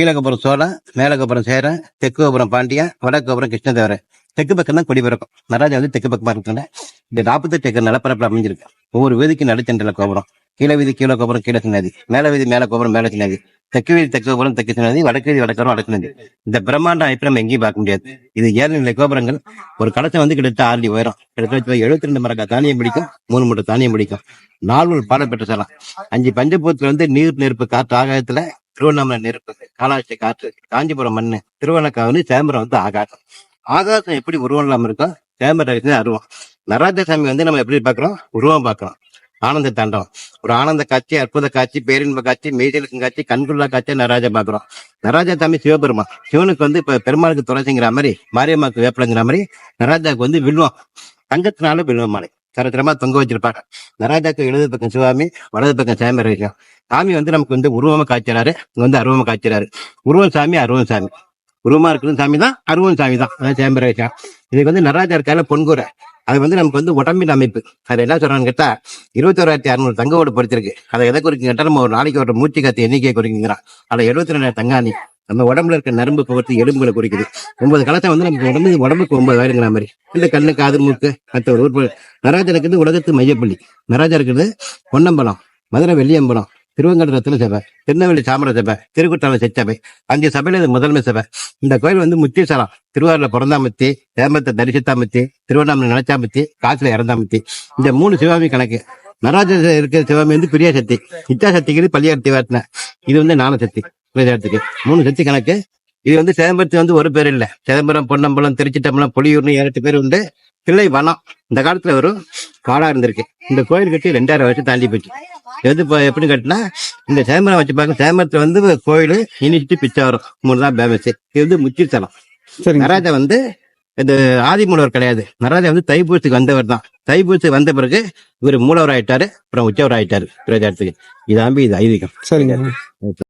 கீழகோபுரம் சோழன் மேலகோபுரம் சேரன் தெற்கு கோபுரம் பாண்டியன் வடக்கு கோபுரம் தெற்கு பக்கம் தான் கொடி பிறக்கும் நடராஜா வந்து தெற்கு பக்கமா இருக்குங்க இந்த நாற்பத்தெட்டு ஏக்கர் நிலப்பரப்பில் அமைஞ்சிருக்கு. ஒவ்வொரு வீதிக்கு நடுச்சென்றில் கோபுரம். கீழே வீதி கீழே கோபுரம் கீழே சின்னதி மேல வீதி மேல கோபுரம் மேல சின்னதி தெற்கு வீதி தெற்கு கோபுரம் தெற்கு சின்னதி வடக்கு வீதி வடக்கரம் வடக்கு சின்னதி இந்த பிரம்மாண்ட அமைப்பு நம்ம எங்கேயும் பார்க்க முடியாது. இது ஏழு கோபுரங்கள். ஒரு கலசம் வந்து கிட்டத்தட்ட ஆறு உயரம். கிட்டத்தட்ட எழுபத்தி ரெண்டு மரக்கா தானியம் பிடிக்கும். மூணு மூட்டை தானியம் பிடிக்கும். நால்வர் பாடம் பெற்ற சொல்லலாம் அஞ்சு பஞ்சபூத்துல வந்து நீர் நெருப்பு காற்று ஆகாயத்துல திருவண்ணாமலை நெருப்பு காலாட்சி காற்று காஞ்சிபுரம் மண்ணு திருவண்ணக்காவலி சேம்பரம் வந்து ஆகாசம். ஆகாசம் எப்படி உருவம் இல்லாமல் இருக்கோ சேம்பரம் அருவம். நடராஜசாமி வந்து நம்ம எப்படி பார்க்குறோம்? உருவம் பார்க்குறோம். ஆனந்த தாண்டவம் ஒரு ஆனந்த காட்சி அற்புத காட்சி பேரின்ப காட்சி மெய்தலுக்கும் காட்சி கண்குள்ளா காட்சி நராஜா பாக்குறோம் நடராஜா சாமி சிவபெருமான். சிவனுக்கு வந்து இப்ப பெருமாளுக்கு துளசிங்கிற மாதிரி மாரியம்மாவுக்கு வேப்பிலங்கிற மாதிரி நராஜாவுக்கு வந்து வில்வம். தங்கத்தினால வில்வம் மாலை. தரத்தரமா தொங்க வச்சிருப்பாங்க. நடராஜாக்கு இடது பக்கம் சிவாமி வலது பக்கம் சாமி இருக்கும் சாமி வந்து நமக்கு வந்து உருவமா காய்ச்சறாரு இங்க வந்து அருவமா காய்ச்சறாரு உருவம் சாமி அருவம் சாமி. உருவமா இருக்கிறது சாமி தான் அருவம் சாமி தான். அதான் சேம்பர விஷயம் இதுக்கு வந்து நடராஜா இருக்கால பொன்கூரை அது வந்து நமக்கு வந்து உடம்பின் அமைப்பு. அது என்ன சொல்றான்னு கேட்டா இருபத்தோராயிரத்தி அறுநூறு தங்க ஓடு பொறுத்திருக்கு அதை எதை குறிக்கும் கேட்டா நம்ம ஒரு நாளைக்கு ஒரு மூச்சு காத்து எண்ணிக்கையை குறிக்குங்கிறான். அதை எழுபத்தி ரெண்டாயிரம் தங்காணி. நம்ம உடம்புல இருக்க நரம்பு பகுத்து எலும்புகளை குறிக்குது. ஒன்பது கலசம் வந்து நமக்கு உடம்பு உடம்புக்கு ஒன்பது வயலுங்கிற மாதிரி. இந்த கண்ணு காது மூக்கு மற்ற ஒரு உறுப்பு நடராஜா இருக்கிறது உலகத்து மையப்பள்ளி. நடராஜா இருக்கிறது பொன்னம்பலம் மதுரை வெள்ளியம்பலம் திருவங்கட ரத்ன சபை திருநெல்வேலி சாமர சபை திருக்குற்றாலம் செச்சபை அஞ்சு சபையில இது முதன்மை சபை. இந்த கோயில் வந்து முத்தீசலம் திருவாரூர்ல பிறந்தாமத்தி தேம்பத்தை தரிசித்தாமத்தி திருவண்ணாமலை நினைச்சாமத்தி காசுல இறந்தாமத்தி இந்த மூணு சிவாமி கணக்கு. நடராஜ இருக்கிற சிவாமி வந்து பிரியா சக்தி. இச்சா சக்திக்கு பள்ளியார் வாட்டின இது வந்து ஞான சக்தி பிரஜாத்துக்கு மூணு சக்தி கணக்கு. இது வந்து சிதம்பரத்துக்கு வந்து ஒரு பேர் இல்ல. சிதம்பரம் பொன்னம்பலம் திருச்சிட்டம்பலம் புலியூர்னு ஏழு பேர் உண்டு. பிள்ளை வனம். இந்த காலத்துல ஒரு காடா இருந்திருக்கு. இந்த கோயில் கட்டி ரெண்டாயிரம் வருஷம் தாண்டி போச்சு. எது இப்போ எப்படி கட்டினா இந்த சேமரம் வச்சு பார்க்க சேமரத்துல வந்து கோயில் இனிச்சிட்டு பிச்சை வரும் மூணு தான் ஃபேமஸ் இது வந்து முச்சித்தலம் நடராஜா வந்து இது ஆதிமூலவர் கிடையாது. நடராஜா வந்து தைப்பூசத்துக்கு வந்தவர் தான். தைப்பூசத்துக்கு வந்த பிறகு இவர் மூலவர் ஆயிட்டாரு அப்புறம் உச்சவர் ஆயிட்டாரு பிரஜாத்துக்கு இது அம்பி இது ஐதீகம். சரிங்க.